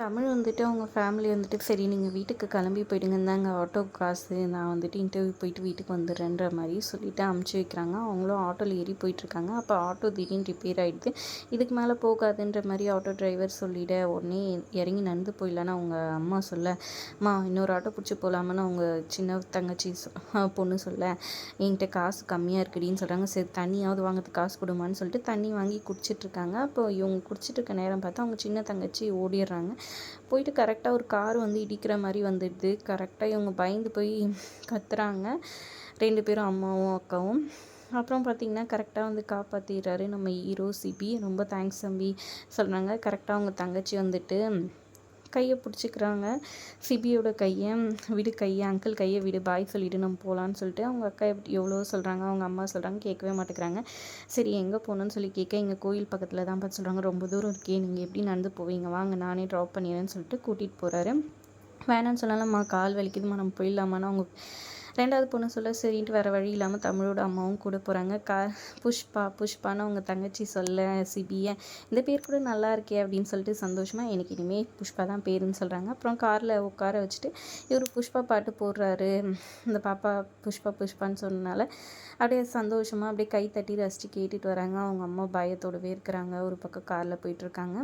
தமிழ் வந்துட்டு அவங்க ஃபேமிலி வந்துட்டு சரி நீங்கள் வீட்டுக்கு கிளம்பி போயிடுங்க இந்தாங்க ஆட்டோ காசு நான் வந்துட்டு இன்டர்வியூ போயிட்டு வீட்டுக்கு வந்துடுறேன்ற மாதிரி சொல்லிவிட்டு அமுச்சு வைக்கிறாங்க. அவங்களும் ஆட்டோவில் ஏறி போயிட்டுருக்காங்க. அப்போ ஆட்டோ திடீர்னு ரிப்பேர் ஆகிடுது இதுக்கு மேலே போகாதுன்ற மாதிரி ஆட்டோ டிரைவர் சொல்லிட உடனே இறங்கி நடந்து போயிடலான்னு அவங்க அம்மா சொல்ல அம்மா இன்னொரு ஆட்டோ பிடிச்சி போகலாமான்னு அவங்க சின்ன தங்கச்சி பொண்ணு சொல்ல என்கிட்ட காசு கம்மியாக இருக்குடின்னு சொல்கிறாங்க சரி தண்ணியாவது வாங்கிறதுக்கு காசு கொடுமான்னு சொல்லிட்டு தண்ணி வாங்கி குடிச்சிட்ருக்காங்க அப்போ இவங்க குடிச்சிட்டு இருக்க நேரம் பார்த்தா அவங்க சின்ன தங்கச்சி ஓடிடுறாங்க. போயிட்டு கரெக்டாக ஒரு கார் வந்து இடிக்கிற மாதிரி வந்துடுது. கரெக்டாக இவங்க பயந்து போய் கத்துறாங்க. ரெண்டு பேரும் அம்மாவும் அக்காவும். அப்புறம் பார்த்திங்கன்னா கரெக்டாக வந்து காப்பாற்றிடுறாரு நம்ம ஹீரோ சிபி ரொம்ப தேங்க்ஸ் தம்பி. சொல்கிறாங்க கரெக்டாக அவங்க தங்கச்சி வந்துட்டு கையை பிடிச்சிக்கிறாங்க. சிபியோட கையை விடு கையை அங்கிள் கையை விடு பாய் சொல்லிவிட்டு நம்ம போகலான்னு சொல்லிட்டு அவங்க அக்கா எப்படி எவ்வளோ சொல்கிறாங்க அவங்க அம்மா சொல்கிறாங்க கேட்கவே மாட்டேங்கிறாங்க. சரி எங்கே போகணுன்னு சொல்லி கேட்க எங்கள் கோயில் பக்கத்தில் தான் பார்த்து சொல்கிறாங்க ரொம்ப தூரம் இருக்கே நீங்கள் எப்படி நடந்து போவீங்க? வாங்க நானே ட்ராப் பண்ணிடுறேன்னு சொல்லிட்டு கூட்டிகிட்டு போகிறாரு வேணான்னு சொன்னாலும்மா கால் வலிக்குதுமா நம்ம போயிடலாமான்னு அவங்க ரெண்டாவது பொண்ணு சொல்ல சரின்ட்டு வேறு வழி இல்லாமல் தமிழோட அம்மாவும் கூட போகிறாங்க கா புஷ்பா புஷ்பான்னு அவங்க தங்கச்சி சொல்ல சிபியை இந்த பேர் கூட நல்லா இருக்கே அப்படின்னு சொல்லிட்டு சந்தோஷமாக எனக்கு இனிமேல் புஷ்பா தான் பேருன்னு சொல்கிறாங்க அப்புறம் காரில் உட்கார வச்சுட்டு இவர் புஷ்பா பாட்டு போடுறாரு. இந்த பாப்பா புஷ்பா புஷ்பான்னு சொன்னனால அப்படியே சந்தோஷமாக அப்படியே கை தட்டி ரசித்து கேட்டுட்டு வராங்க. அவங்க அம்மா பயத்தோடவே இருக்கிறாங்க. ஒரு பக்கம் காரில் போயிட்டுருக்காங்க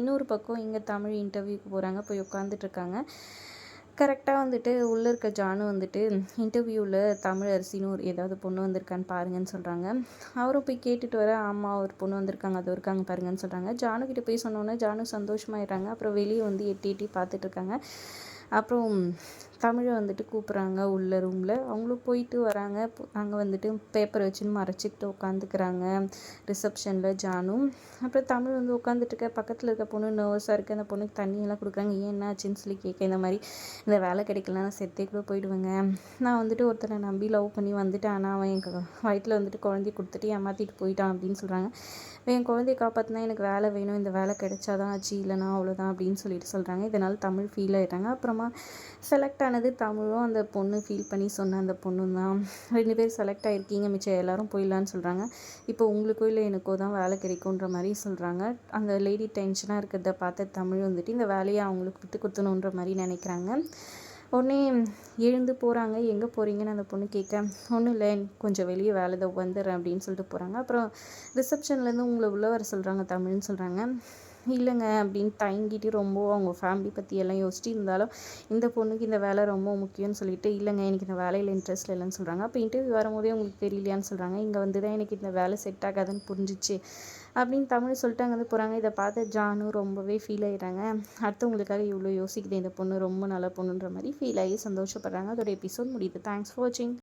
இன்னொரு பக்கம் இங்கே தமிழ் இன்டர்வியூக்கு போகிறாங்க போய் உட்காந்துட்ருக்காங்க கரெக்டாக வந்துட்டு உள்ளே இருக்க ஜானு வந்துட்டு இன்டர்வியூவில் தமிழ் அரிசின்னு ஒரு ஏதாவது பொண்ணு வந்திருக்கான்னு பாருங்கன்னு சொல்கிறாங்க அவரும் போய் கேட்டுட்டு வர ஆமாம் ஒரு பொண்ணு வந்திருக்காங்க அது இருக்காங்க பாருங்கன்னு சொல்கிறாங்க ஜானு கிட்டே போய் சொன்னோன்னே ஜானு சந்தோஷமாயிடுறாங்க. அப்புறம் வெளியே வந்து எட்டி எட்டி பார்த்துட்ருக்காங்க அப்புறம் தமிழை வந்துட்டு கூப்பிட்றாங்க உள்ள ரூமில் அவங்களும் போயிட்டு வராங்க. அங்கே வந்துட்டு பேப்பர் வச்சுன்னு மறைச்சிக்கிட்டு உட்காந்துக்கிறாங்க ரிசப்ஷனில் ஜானும் அப்புறம் தமிழ் வந்து உட்காந்துட்டு பக்கத்தில் இருக்க பொண்ணு நர்வஸாக இருக்குது அந்த பொண்ணுக்கு தண்ணியெல்லாம் கொடுக்குறாங்க. ஏன் என்னாச்சுன்னு சொல்லி கேட்க இந்த மாதிரி இந்த வேலை கிடைக்கலனா செத்தே கூட போயிடுவேங்க. நான் வந்துட்டு ஒருத்தனை நம்பி லவ் பண்ணி வந்துட்டு ஆனால் அவன் என் வயிற்றில் வந்துட்டு குழந்தைய கொடுத்துட்டு ஏமாற்றிட்டு போயிட்டான் அப்படின்னு சொல்கிறாங்க என் குழந்தைய காப்பாற்றினா எனக்கு வேலை வேணும். இந்த வேலை கிடைச்சாதான் ஆச்சு. இல்லைனா அவ்வளோதான் அப்படின்னு சொல்லிட்டு சொல்கிறாங்க இதனால் தமிழ் ஃபீல் ஆகிட்டாங்க அப்புறமா செலக்ட் ஆனது தமிழும் அந்த பொண்ணு ஃபீல் பண்ணி சொன்ன அந்த பொண்ணு தான் ரெண்டு பேர் செலக்ட் ஆகிருக்கீங்க மிச்சம் எல்லோரும் போயிடலான்னு சொல்கிறாங்க இப்போ உங்களுக்கோ இல்லை எனக்கோ தான் வேலை கிடைக்குன்ற மாதிரி சொல்கிறாங்க அந்த லேடி டென்ஷனாக இருக்கிறத பார்த்த தமிழ் வந்துட்டு இந்த வேலையை அவங்களுக்கு விட்டு கொடுத்தணுன்ற மாதிரி நினைக்கிறாங்க. உடனே எழுந்து போகிறாங்க எங்கே போகிறீங்கன்னு அந்த பொண்ணு கேட்க ஒன்றும் இல்லை கொஞ்சம் வெளியே வேலை தான் வந்துடுறேன் அப்படின்னு சொல்லிட்டு போகிறாங்க அப்புறம் ரிசப்ஷன்லேருந்து உங்களை உள்ள வர சொல்கிறாங்க தமிழ்னு சொல்கிறாங்க இல்லைங்க அப்படின்னு தயங்கிட்டு ரொம்ப அவங்க ஃபேமிலி பற்றி எல்லாம் யோசிச்சுட்டு இருந்தாலும் இந்த பொண்ணுக்கு இந்த வேலை ரொம்ப முக்கியம்னு சொல்லிட்டு இல்லைங்க எனக்கு இந்த வேலையில் இன்ட்ரெஸ்ட் இல்லைன்னு சொல்கிறாங்க அப்போ இன்டர்வியூ வரும்போதே உங்களுக்கு தெரியலையான்னு சொல்கிறாங்க இங்கே வந்து தான் எனக்கு இந்த வேலை செட் ஆகாதுன்னு புரிஞ்சிச்சு அப்படின்னு தமிழ் சொல்லிட்டு அங்கே வந்து போகிறாங்க இதை பார்த்து ஜானு ரொம்பவே ஃபீல் ஆகிடுறாங்க அடுத்தவங்களுக்காக இவ்வளோ யோசிக்குது இந்த பொண்ணு ரொம்ப நல்ல பொண்ணுன்ற மாதிரி ஃபீல் ஆகி சந்தோஷப்படுறாங்க. அதோட எபிசோட் முடியுது. தேங்க்ஸ் ஃபார் வாட்சிங்